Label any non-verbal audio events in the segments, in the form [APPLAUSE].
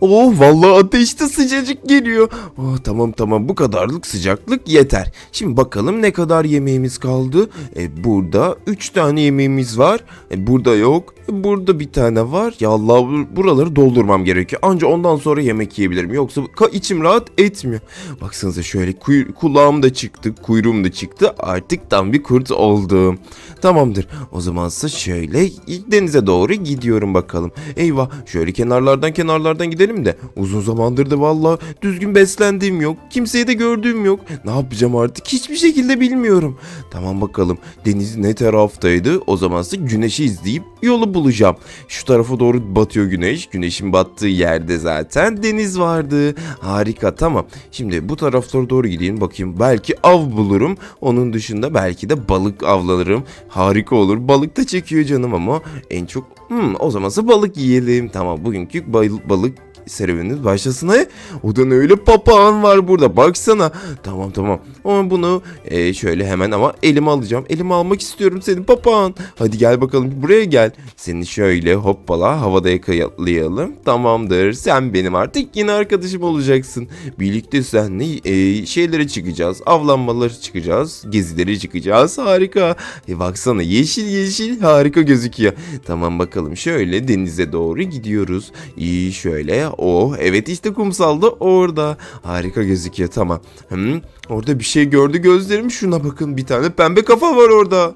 Oh vallahi ateşte sıcacık geliyor. Oh tamam tamam bu kadarlık sıcaklık yeter. Şimdi bakalım ne kadar yemeğimiz kaldı. E, burada 3 tane yemeğimiz var. E, burada yok. E, burada bir tane var. Ya Allah bu- buraları doldurmam gerekiyor. Anca ondan sonra yemek yiyebilirim. Yoksa içim rahat etmiyor. Baksanıza şöyle kulağım da çıktı, kuyruğum da çıktı. Artık tam bir kurt oldum. Tamamdır. O zamansa şöyle denize doğru gidiyorum bakalım. Eyvah şöyle kenarlardan kenarlardan gidelim de. Uzun zamandır da valla düzgün beslendiğim yok. Kimseyi de gördüğüm yok. Ne yapacağım artık hiçbir şekilde bilmiyorum. Tamam bakalım deniz ne taraftaydı? O zamansa güneşi izleyip yolu bulacağım. Şu tarafa doğru batıyor güneş. Güneşin battığı yerde zaten deniz vardı. Harika tamam. Şimdi bu taraflara doğru gideyim bakayım. Belki av bulurum. Onun dışında belki de balık avlanırım. Harika olur. Balık da çekiyor canım ama en çok hmm, o zamansa balık yiyelim. Tamam bugünkü balık serüveniniz başlasın. He? O da öyle papağan var burada baksana. Tamam tamam. Ama bunu e, şöyle hemen ama elime alacağım. Elime almak istiyorum senin papağan. Hadi gel bakalım buraya gel. Seni şöyle hoppala havada yakalayalım. Tamamdır. Sen benim artık yine arkadaşım olacaksın. Birlikte seninle e, şeylere çıkacağız. Avlanmaları çıkacağız. Gezilere çıkacağız. Harika. E baksana yeşil yeşil harika gözüküyor. Tamam bakalım şöyle denize doğru gidiyoruz. İyi şöyle. Oh evet işte kumsalda orada. Harika gözüküyor tamam. Hmm, orada bir şey gördü gözlerim. Şuna bakın bir tane pembe kafa var orada.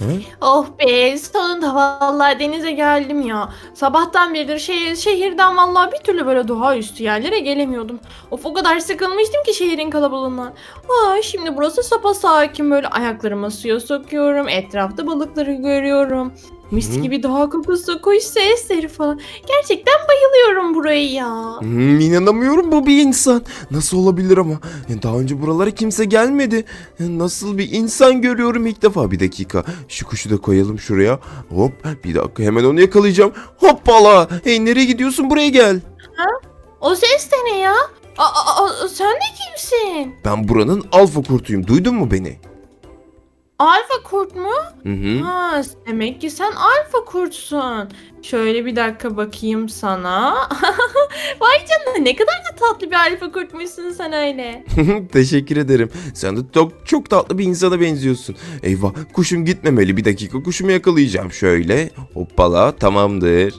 Hı? Oh be sonunda vallahi denize geldim ya. Sabahtan beridir şey, şehirden vallahi bir türlü böyle doğaüstü yerlere gelemiyordum. Of o kadar sıkılmıştım ki şehrin kalabalığından. Aa, şimdi burası sapa sakin böyle ayaklarımı suya sokuyorum. Etrafta balıkları görüyorum. Mis Hı. gibi doğa kokusu, kuş sesleri falan. Gerçekten bayılıyorum burayı ya. Hmm, inanamıyorum bu bir insan. Nasıl olabilir ama? Daha önce buralara kimse gelmedi. Nasıl bir insan görüyorum ilk defa. Bir dakika. Şu kuşu da koyalım şuraya. Hop bir dakika hemen onu yakalayacağım. Hoppala. Hey nereye gidiyorsun buraya gel. O ses de ne ya? Aa, aa, sen de kimsin? Ben buranın alfa kurtuyum. Duydun mu beni? Alfa kurt mu? Hı hı. Ha, demek ki sen alfa kurtsun. Şöyle bir dakika bakayım sana. [LAUGHS] Vay canına ne kadar da tatlı bir alfa kurtmuşsun sen öyle. [LAUGHS] Teşekkür ederim. Sen de çok, çok tatlı bir insana benziyorsun. Eyvah kuşum gitmemeli. Bir dakika kuşumu yakalayacağım. Şöyle hoppala tamamdır.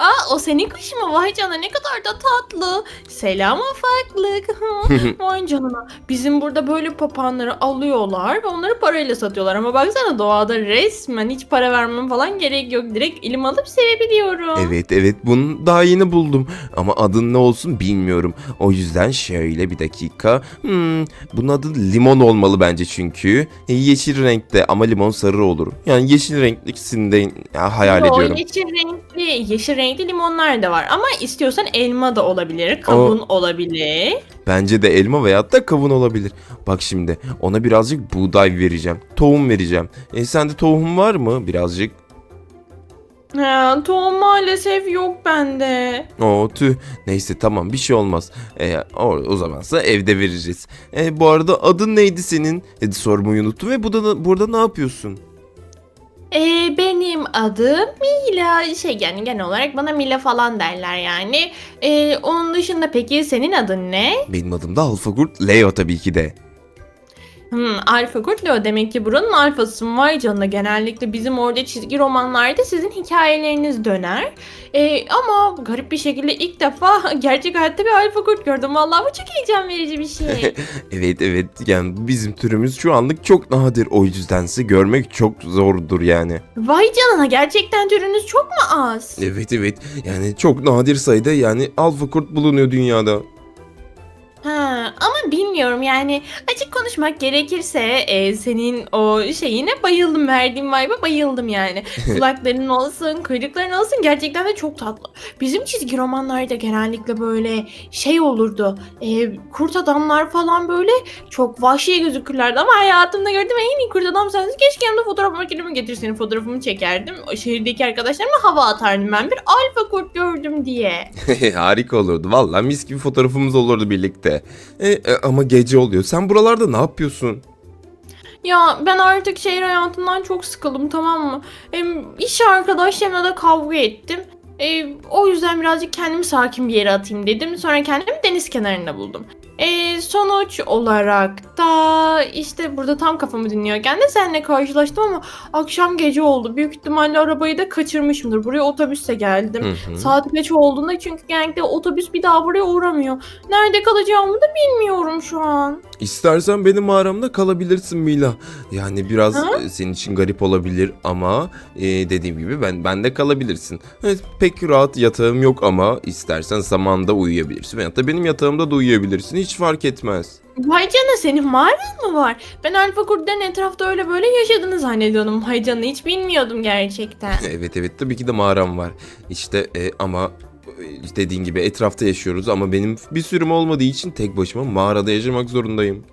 Aa o senin kuşun mu? Vay canına ne kadar da tatlı. Selam ufaklık. [LAUGHS] [LAUGHS] Vay canına. Bizim burada böyle papağanları alıyorlar ve onları parayla satıyorlar. Ama baksana doğada resmen hiç para vermem falan gerek yok. Direkt elim alıp sevebiliyorum. Evet evet bunu daha yeni buldum. Ama adın ne olsun bilmiyorum. O yüzden şöyle bir dakika. Hmm, bunun adı limon olmalı bence çünkü. E, Yeşil renkte ama limon sarı olur. Yani yeşil renklisinde ya, hayal Yo, ediyorum. Yeşil renkli, yeşil renkli limonlar da var ama istiyorsan elma da olabilir, kavun olabilir. Bence de elma veyahut da kavun olabilir. Bak şimdi ona birazcık buğday vereceğim. Tohum vereceğim. E, sende tohum var mı birazcık? Ha, tohum maalesef yok bende. Oo tüh. Neyse tamam bir şey olmaz. E, o, o zamansa evde vereceğiz. E, bu arada adın neydi senin? E, sormayı unuttum ve burada, burada ne yapıyorsun? Ee, benim adım Mila. Şey yani genel olarak bana Mila falan derler yani. Ee, onun dışında peki senin adın ne? Benim adım da Alfagurt Leo tabii ki de. Hmm, Alfa Kurt Leo demek ki buranın alfası vay canına. Genellikle bizim orada çizgi romanlarda sizin hikayeleriniz döner. Ee, ama garip bir şekilde ilk defa [LAUGHS] gerçek hayatta bir alfa kurt gördüm. Vallahi bu çok heyecan verici bir şey. [LAUGHS] Evet evet yani bizim türümüz şu anlık çok nadir. O yüzdense görmek çok zordur yani. Vay canına gerçekten türünüz çok mu az? Evet evet yani çok nadir sayıda yani alfa kurt bulunuyor dünyada. Ama bilmiyorum yani açık konuşmak gerekirse e, senin o şeyine bayıldım verdiğin vibe'a bayıldım yani. [LAUGHS] Kulakların olsun kuyrukların olsun gerçekten de çok tatlı. Bizim çizgi romanlarda genellikle böyle şey olurdu e, kurt adamlar falan böyle çok vahşi gözükürlerdi ama hayatımda gördüğüm en iyi kurt adam sensin. Keşke yanımda fotoğraf makinemi getir senin fotoğrafımı çekerdim. O şehirdeki arkadaşlarıma hava atardım ben bir alfa kurt gördüm diye. [LAUGHS] Harika olurdu. Vallahi mis gibi fotoğrafımız olurdu birlikte. E, e, ama gece oluyor. Sen buralarda ne yapıyorsun? Ya ben artık şehir hayatından çok sıkıldım tamam mı? Hem iş arkadaşlarımla da kavga ettim. E, o yüzden birazcık kendimi sakin bir yere atayım dedim. Sonra kendimi deniz kenarında buldum. E, sonuç olarak da işte burada tam kafamı dinliyorken de seninle karşılaştım ama akşam gece oldu. Büyük ihtimalle arabayı da kaçırmışımdır. Buraya otobüsle geldim. Hı hı. Saat geç olduğunda çünkü genellikle otobüs bir daha buraya uğramıyor. Nerede kalacağımı da bilmiyorum şu an. İstersen benim mağaramda kalabilirsin Mila. Yani biraz e, senin için garip olabilir ama e, dediğim gibi ben bende kalabilirsin. Evet, pek rahat yatağım yok ama istersen zamanda uyuyabilirsin veyahut da benim yatağımda da uyuyabilirsin. Hiç fark etmez. Vay canına senin mağaran mı var? Ben Alfa Kurt'ların etrafta öyle böyle yaşadığını zannediyordum. Vay canına hiç bilmiyordum gerçekten. [LAUGHS] Evet evet tabii ki de mağaram var. İşte e, ama e, dediğin gibi etrafta yaşıyoruz ama benim bir sürüm olmadığı için tek başıma mağarada yaşamak zorundayım.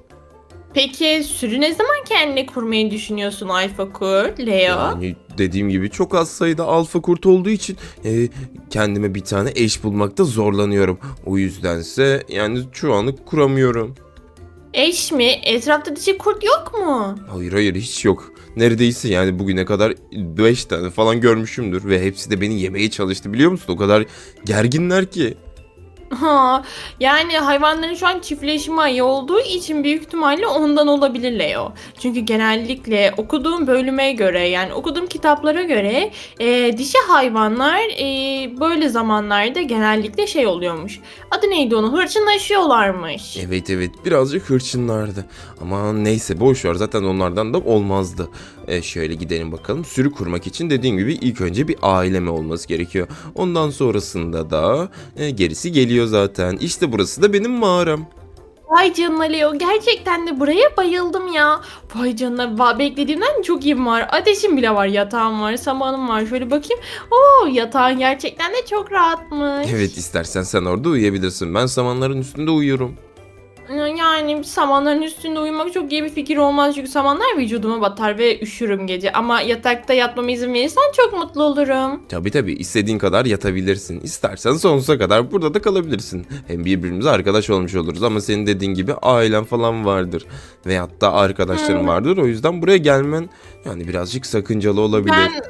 Peki sürü ne zaman kendine kurmayı düşünüyorsun Alfa Kurt, Leo? Yani dediğim gibi çok az sayıda alfa kurt olduğu için e, kendime bir tane eş bulmakta zorlanıyorum. O yüzdense yani şu anlık kuramıyorum. Eş mi? Etrafta dişi kurt yok mu? Hayır hayır hiç yok. Neredeyse yani bugüne kadar 5 tane falan görmüşümdür ve hepsi de beni yemeye çalıştı biliyor musun? O kadar gerginler ki. [LAUGHS] Ha, yani hayvanların şu an çiftleşme ayı olduğu için büyük ihtimalle ondan olabilir Leo. Çünkü genellikle okuduğum bölüme göre yani okuduğum kitaplara göre e, dişi hayvanlar e, böyle zamanlarda genellikle şey oluyormuş. Adı neydi onun? Hırçınlaşıyorlarmış. Evet evet birazcık hırçınlardı. Ama neyse boş ver zaten onlardan da olmazdı. E, şöyle gidelim bakalım. Sürü kurmak için dediğim gibi ilk önce bir aileme olması gerekiyor. Ondan sonrasında da e, gerisi geliyor zaten. İşte burası da benim mağaram. Vay canına Leo gerçekten de buraya bayıldım ya. Vay canına va- beklediğimden çok iyi var. Ateşim bile var, yatağım var, samanım var. Şöyle bakayım. Oo yatağın gerçekten de çok rahatmış. Evet istersen sen orada uyuyabilirsin. Ben samanların üstünde uyuyorum. Yani samanların üstünde uyumak çok iyi bir fikir olmaz çünkü samanlar vücuduma batar ve üşürüm gece. Ama yatakta yatmama izin verirsen çok mutlu olurum. Tabi tabi istediğin kadar yatabilirsin. İstersen sonsuza kadar burada da kalabilirsin. Hem birbirimize arkadaş olmuş oluruz ama senin dediğin gibi ailen falan vardır. Veyahut da arkadaşların Hmm. vardır. O yüzden buraya gelmen yani birazcık sakıncalı olabilir. Ben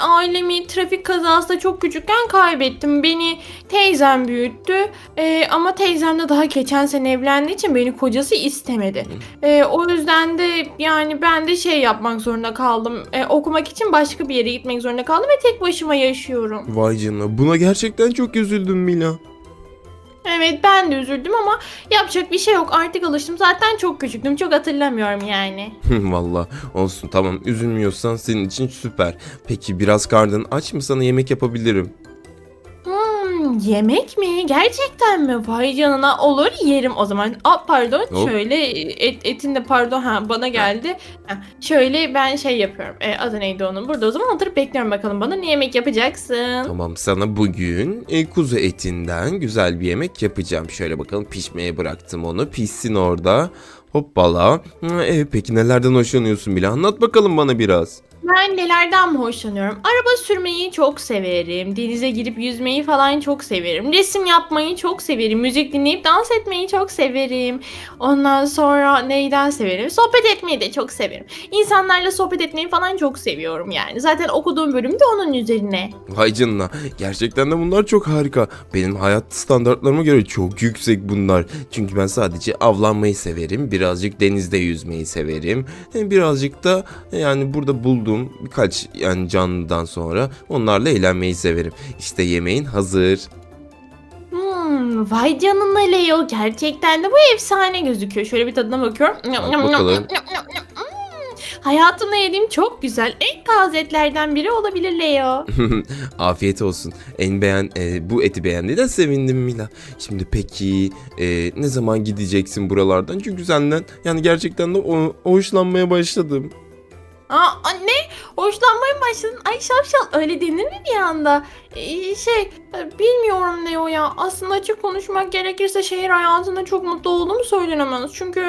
ailemi trafik kazasında çok küçükken kaybettim. Beni teyzem büyüttü. Ee, ama teyzem de daha geçen sene evlendiği için beni kocası istemedi. Ee, o yüzden de yani ben de şey yapmak zorunda kaldım. Ee, okumak için başka bir yere gitmek zorunda kaldım ve tek başıma yaşıyorum. Vay canına buna gerçekten çok üzüldüm Mila. Evet ben de üzüldüm ama yapacak bir şey yok. Artık alıştım. Zaten çok küçüktüm. Çok hatırlamıyorum yani. [LAUGHS] Valla olsun tamam üzülmüyorsan senin için süper. Peki biraz karnın aç mı sana yemek yapabilirim? Yemek mi? Gerçekten mi? Vay canına olur yerim o zaman. Aa, pardon Hop. şöyle et, etin de pardon ha bana geldi. Ha, şöyle ben şey yapıyorum. E, adı neydi onun? Burada o zaman oturup bekliyorum bakalım bana ne yemek yapacaksın? Tamam sana bugün e, kuzu etinden güzel bir yemek yapacağım. Şöyle bakalım pişmeye bıraktım onu. Pişsin orada. Hoppala. Hı, E, peki nelerden hoşlanıyorsun bile? Anlat bakalım bana biraz. Ben nelerden mi hoşlanıyorum? Araba sürmeyi çok severim. Denize girip yüzmeyi falan çok severim. Resim yapmayı çok severim. Müzik dinleyip dans etmeyi çok severim. Ondan sonra neyden severim? Sohbet etmeyi de çok severim. İnsanlarla sohbet etmeyi falan çok seviyorum yani. Zaten okuduğum bölüm de onun üzerine. Vay canına. Gerçekten de bunlar çok harika. Benim hayat standartlarıma göre çok yüksek bunlar. Çünkü ben sadece avlanmayı severim. Birazcık denizde yüzmeyi severim. Birazcık da yani burada bulduğum birkaç yani canlıdan sonra onlarla eğlenmeyi severim. İşte yemeğin hazır. Hmm, vay canına Leo. Gerçekten de bu efsane gözüküyor. Şöyle bir tadına bakıyorum. bakalım. Hmm, Hayatımda yediğim çok güzel, en taze etlerden biri olabilir Leo. [LAUGHS] Afiyet olsun. En beğen e, bu eti beğendiğine sevindim Mila. Şimdi peki e, ne zaman gideceksin buralardan? Çünkü senden yani gerçekten de o, hoşlanmaya başladım. Aa, anne, hoşlanmaya mı başladın? Ay şapşal, öyle denir mi bir anda? Ee, şey, e, bilmiyorum Leo ya. Aslında açık konuşmak gerekirse şehir hayatında çok mutlu olduğumu söylenemez. Çünkü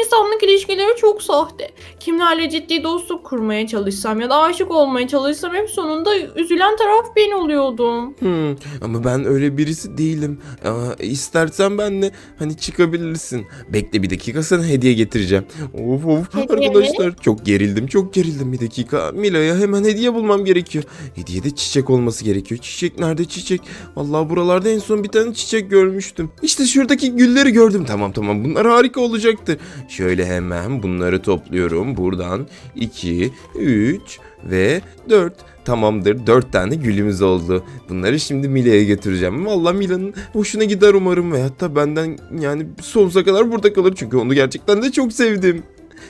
insanlık ilişkileri çok sahte. Kimlerle ciddi dostluk kurmaya çalışsam ya da aşık olmaya çalışsam hep sonunda üzülen taraf ben oluyordum. Hmm, ama ben öyle birisi değilim. Aa, istersen benle hani çıkabilirsin. Bekle bir dakika sana hediye getireceğim. Of of Hediye mi? arkadaşlar çok gerildim çok gerildim bir dakika. Mila'ya hemen hediye bulmam gerekiyor. Hediye de çiçek olması gerekiyor. Çiçek nerede çiçek? Vallahi buralarda en son bir tane çiçek görmüştüm. İşte şuradaki gülleri gördüm. Tamam tamam bunlar harika olacaktır. Şöyle hemen bunları topluyorum. Buradan 2, 3 ve 4. Tamamdır 4 tane gülümüz oldu. Bunları şimdi Mila'ya götüreceğim. Vallahi Mila'nın hoşuna gider umarım ve hatta benden yani sonsuza kadar burada kalır. Çünkü onu gerçekten de çok sevdim.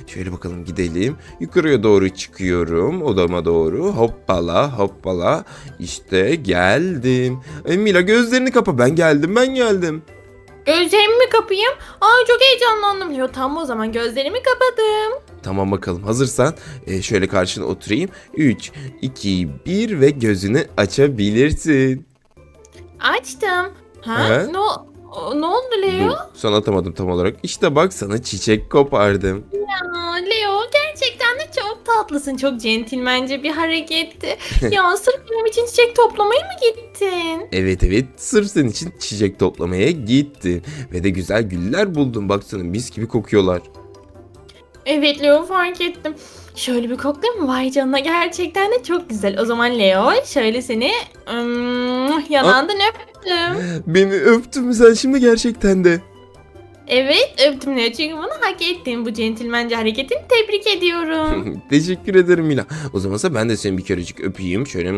Şöyle bakalım gidelim. Yukarıya doğru çıkıyorum. Odama doğru. Hoppala hoppala. İşte geldim. E, Mila gözlerini kapa. Ben geldim ben geldim. Gözlerimi mi kapayım? Ay çok heyecanlandım. Yo tamam o zaman gözlerimi kapadım. Tamam bakalım hazırsan e, şöyle karşına oturayım. 3, 2, 1 ve gözünü açabilirsin. Açtım. Ha? He? Ne, o- ne oldu Leo? Dur, sana atamadım tam olarak. İşte bak sana çiçek kopardım. Aa, Leo gerçekten de çok tatlısın. Çok centilmence bir hareketti. [LAUGHS] ya sırf benim için çiçek toplamaya mı gittin? Evet evet sırf senin için çiçek toplamaya gittim. Ve de güzel güller buldum. Baksana mis gibi kokuyorlar. Evet Leo fark ettim. Şöyle bir koklayayım? Vay canına gerçekten de çok güzel. O zaman Leo şöyle seni ım, yanağından öptüm. Beni öptün mü sen şimdi gerçekten de? Evet öptüm Leo çünkü bunu hak ettin. Bu centilmence hareketini tebrik ediyorum. [LAUGHS] Teşekkür ederim Mila. O zamansa ben de seni bir kerecik öpeyim. Şöyle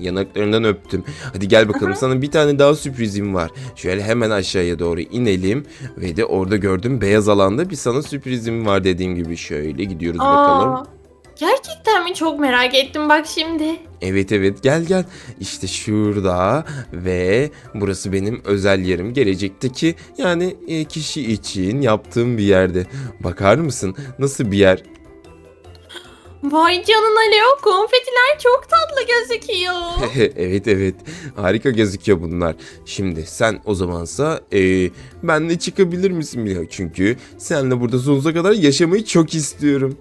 yanaklarından öptüm. Hadi gel bakalım sana bir tane daha sürprizim var. Şöyle hemen aşağıya doğru inelim. Ve de orada gördüğüm beyaz alanda bir sana sürprizim var dediğim gibi. Şöyle gidiyoruz bakalım. Gerçekten mi? Çok merak ettim bak şimdi. Evet evet gel gel. İşte şurada ve burası benim özel yerim. Gelecekteki yani e, kişi için yaptığım bir yerde. Bakar mısın? Nasıl bir yer? Vay canına Leo konfetiler çok tatlı gözüküyor. [LAUGHS] evet evet harika gözüküyor bunlar. Şimdi sen o zamansa e, benle çıkabilir misin? Çünkü seninle burada sonsuza kadar yaşamayı çok istiyorum.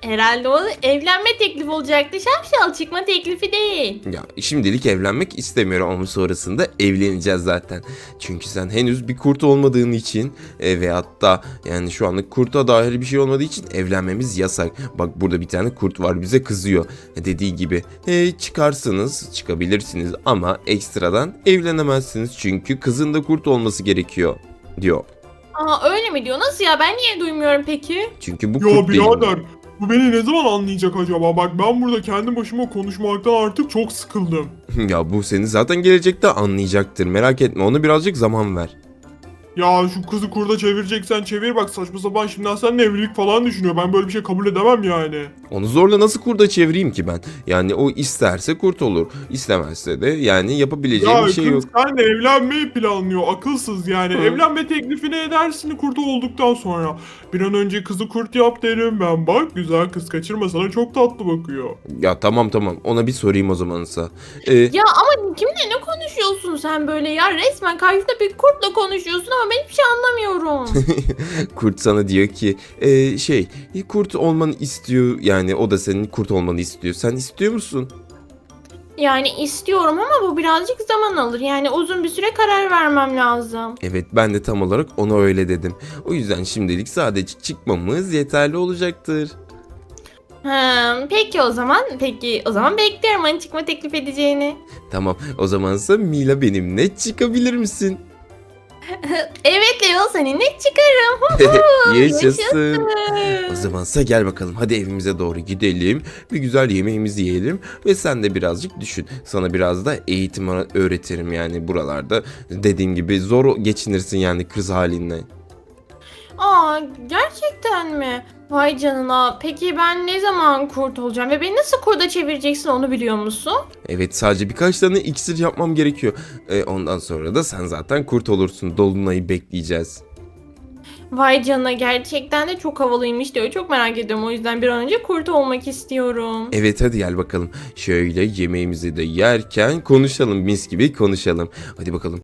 Herhalde o evlenme teklifi olacaktı. Şapşal çıkma teklifi değil. Ya şimdilik evlenmek istemiyorum ama sonrasında evleneceğiz zaten. Çünkü sen henüz bir kurt olmadığın için e, ve hatta yani şu anlık kurta dair bir şey olmadığı için evlenmemiz yasak. Bak burada bir tane kurt var bize kızıyor. E, dediği gibi e, çıkarsınız çıkabilirsiniz ama ekstradan evlenemezsiniz çünkü kızın da kurt olması gerekiyor diyor. Aa öyle mi diyor? Nasıl ya? Ben niye duymuyorum peki? Çünkü bu Ya kurt değil. birader bu beni ne zaman anlayacak acaba? Bak ben burada kendi başıma konuşmaktan artık çok sıkıldım. [LAUGHS] ya bu seni zaten gelecekte anlayacaktır. Merak etme onu birazcık zaman ver. Ya şu kızı kurda çevireceksen çevir bak saçma sapan şimdiden seninle evlilik falan düşünüyor. Ben böyle bir şey kabul edemem yani. Onu zorla nasıl kurda çevireyim ki ben? Yani o isterse kurt olur. istemezse de yani yapabileceğim Ya bir şey kız yok. seninle evlenmeyi planlıyor akılsız yani. Hı. Evlenme teklifini edersin kurdu olduktan sonra. Bir an önce kızı kurt yap derim ben bak güzel kız kaçırma sana çok tatlı bakıyor. Ya tamam tamam ona bir sorayım o zamansa. Ee, Ya ama kimle ne konuşuyorsun sen böyle ya? Resmen karşında bir kurtla konuşuyorsun ama ben hiçbir şey anlamıyorum. [LAUGHS] kurt sana diyor ki "Ee, şey kurt olmanı istiyor yani o da senin kurt olmanı istiyor. Sen istiyor musun? yani istiyorum ama bu birazcık zaman alır. Yani uzun bir süre karar vermem lazım. Evet ben de tam olarak ona öyle dedim. O yüzden şimdilik sadece çıkmamız yeterli olacaktır. Hmm, peki o zaman. Peki o zaman bekliyorum hani çıkma teklif edeceğini. Tamam o zamansa Mila benimle çıkabilir misin? [LAUGHS] Evet Leo seninle çıkarım. [LAUGHS] Yaşasın. O zamansa gel bakalım hadi evimize doğru gidelim. Bir güzel yemeğimizi yiyelim ve sen de birazcık düşün. Sana biraz da eğitim öğretirim yani buralarda. Dediğin gibi zor geçinirsin yani kız halinle. Aa gerçekten mi? Vay canına. Peki ben ne zaman kurt olacağım ve beni nasıl kurda çevireceksin onu biliyor musun? Evet sadece birkaç tane iksir yapmam gerekiyor. E, ondan sonra da sen zaten kurt olursun. Dolunay'ı bekleyeceğiz. Vay canına gerçekten de çok havalıymış diyor. Çok merak ediyorum o yüzden bir an önce kurt olmak istiyorum. Evet hadi gel bakalım. Şöyle yemeğimizi de yerken konuşalım mis gibi konuşalım. Hadi bakalım.